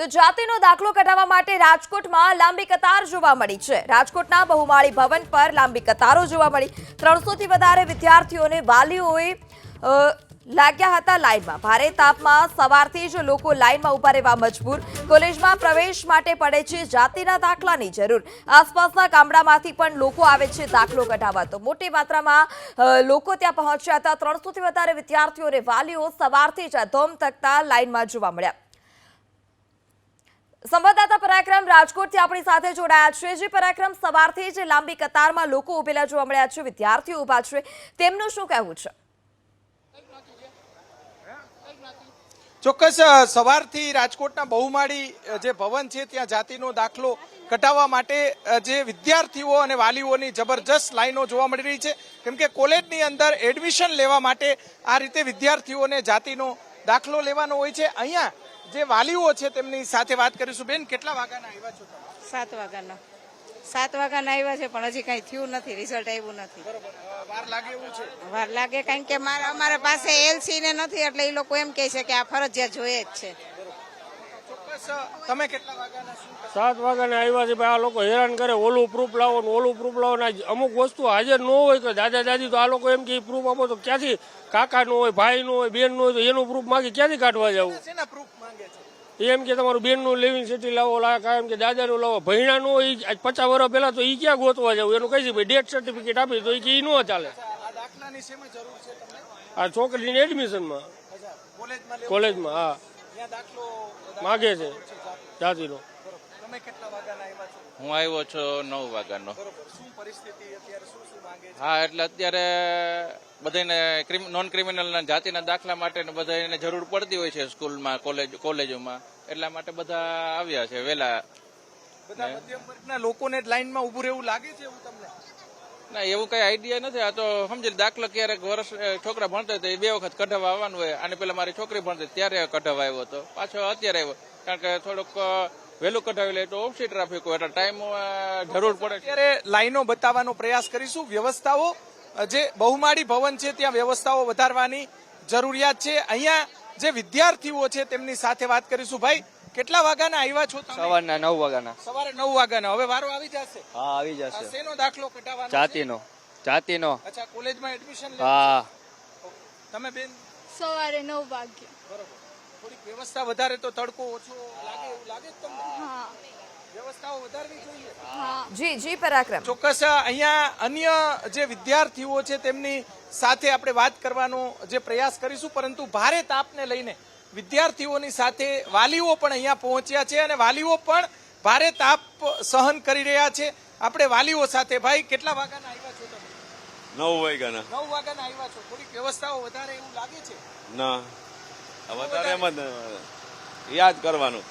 તો જાતિનો દાખલો કઢાવવા માટે રાજકોટમાં લાંબી કતાર જોવા મળી છે. રાજકોટના બહુમાળી ભવન પર લાંબી કતારો જોવા મળી. ત્રણસોથી વધારે વિદ્યાર્થીઓને વાલીઓએ લાગ્યા હતા લાઇનમાં ભારે તાપમાં સવારથી જ લોકો લાઇનમાં ઊભા રહેવા મજબૂર. કોલેજમાં પ્રવેશ માટે પડે છે જાતિના દાખલાની જરૂર. આસપાસના ગામડામાંથી પણ લોકો આવે છે દાખલો કઢાવવા. તો મોટી માત્રામાં લોકો ત્યાં પહોંચ્યા હતા. ત્રણસોથી વધારે વિદ્યાર્થીઓ અને વાલીઓ સવારથી જ ધોમ તકતા લાઇનમાં જોવા મળ્યા. સંવાદદાતા પરાક્રમ રાજકોટથી આપણી સાથે જોડાયા છે. જે, પરાક્રમ, સવારથી જ લાંબી કતારમાં લોકો ઉભેલા જોવા મળ્યા છે, વિદ્યાર્થીઓ ઊભા છે. તેમનું શું કહેવું છે? ચોક્કસ સવારથી રાજકોટના બહુમાળી જે ભવન છે, ત્યાં જાતિનો દાખલો કટાવવા માટે જે વિદ્યાર્થીઓ અને વાલીઓની જબરજસ્ત લાઈનો જોવા મળી રહી છે. કેમ કે કોલેજની અંદર એડમિશન લેવા માટે આ રીતે વિદ્યાર્થીઓને જાતિનો દાખલો લેવાનો હોય છે. અહીંયા જે વાલીઓ છે તેમની સાથે વાત કરીશું. બેન કેટલા વાગ્યાના આવ્યા છો તમે? સાત વાગ્યાના. સાત વાગ્યાના આવ્યા છે પણ હજી કઈ થયું નથી રિઝલ્ટ આવ્યું નથી. વાર લાગે એવું છે? વાર લાગે કારણ કે મારા અમારા પાસે એલસી ને નથી એટલે એ લોકો એમ કહે છે કે આ ફરજિયાત જોઈએ જ છે. તમે કેટલા વાગ્યાના સાત વાગ્યાના આવ્યા છે ભાઈ આ લોકો હેરાન કરે ઓલું પ્રૂફ લાવો ને ઓલું પ્રૂફ લાવો ને અમુક વસ્તુ હાજર ન હોય તો દાદા દાદી તો આ લોકો એમ કે પ્રૂફ આપો તો ક્યાંથી? કાકા નું હોય ભાઈ નું હોય બેનનું હોય તો એનું પ્રૂફ માંગી ક્યાંથી કાઢવા જવું? શેના proof માંગે છે? એમ કે તમારું બેનનું લિવિંગ સિટી લાવો એમ કે દાદા નું લાવો. ભૈણા નું હોય પચાસ વર્ષ પહેલા તો એ ક્યાં ગોતવા જવું? એનું કઈ છે ભાઈ ડેથ સર્ટિફિકેટ આપી તો એ કે ન ચાલે. આ છોકરીની એડમિશનમાં કોલેજમાં હા. માગે છે. જાતિનો તમે કેટલા વાગ્યાના આવ્યા છો? હું આવ્યો છું નવ વાગ્યાનો. બરોબર. શું પરિસ્થિતિ? અત્યારે શું શું માંગે છે? હા એટલે અત્યારે બધાને નોન ક્રિમિનલના જાતિના દાખલા માટે ને બધાને જરૂર પડતી હોય છે સ્કૂલમાં કોલેજ કોલેજોમાં. એટલા માટે બધા આવ્યા છે વહેલા બધા મધ્યમ વર્ગના લોકોને જ લાઈનમાં ઊભું રહેવું લાગે છે એવું તમને? ના, એવું કઈ આઈડિયા નથી. આ તો સમજી દાખલો ક્યારેક વર્ષ છોકરા ભણતા હતા એ બે વખત કઢાવવા આવવાનું હોય. અને પેલા મારી છોકરી ભણતી ત્યારે કઢાવવા આવ્યો હતો. પાછો અત્યારે આવ્યો. કારણ કે થોડુંક વહેલું કઢાવી લે તો ઓછી ટ્રાફિક હોય, એટલે ટાઈમ જરૂર પડે અત્યારે લાઈનો બતાવવાનો પ્રયાસ કરીશું. વ્યવસ્થાઓ જે બહુમાળી ભવન છે, ત્યાં વ્યવસ્થાઓ વધારવાની જરૂરિયાત છે. અહીંયા જે વિદ્યાર્થીઓ છે, તેમની સાથે વાત કરીશું. ભાઈ કેટલા વાગ્યાના આવ્યા છો તમે? સવારના નવ વાગ્યાના. સવારે નવ વાગ્યાના. હવે વારો આવી જશે? હા આવી જશે. શેનો દાખલો કઢાવવાનો જાતિનો. જાતિનો. અચ્છા કોલેજમાં એડમિશન હા. તમે બેન? સવારે નવ વાગ્યે. બરોબર. થોડીક વ્યવસ્થા વધારે તો તડકો ઓછો લાગે એવું લાગે જ તમને? હા. વ્યવસ્થાઓ વધારવી જોઈએ? હા. જી જી પરાક્રમ. ચોક્કસ અહીંયા અન્ય જે વિદ્યાર્થીઓ છે તેમની સાથે આપણે વાત કરવાનો જે પ્રયાસ કરીશું પરંતુ ભારે તાપને લઈને વિદ્યાર્થીઓની સાથે વાલીઓ પણ અહીંયા પહોંચ્યા છે અને વાલીઓ પણ ભારે તાપ સહન કરી રહ્યા છે. આપણે વાલીઓ સાથે ભાઈ કેટલા વાગ્યાના આવ્યા છો તમે? નવ વાગ્યાના. નવ વાગ્યાના આવ્યા છો. થોડીક વ્યવસ્થાઓ વધારે એવું લાગે છે? ના. વધારે એમ જ યાદ કરવાનું.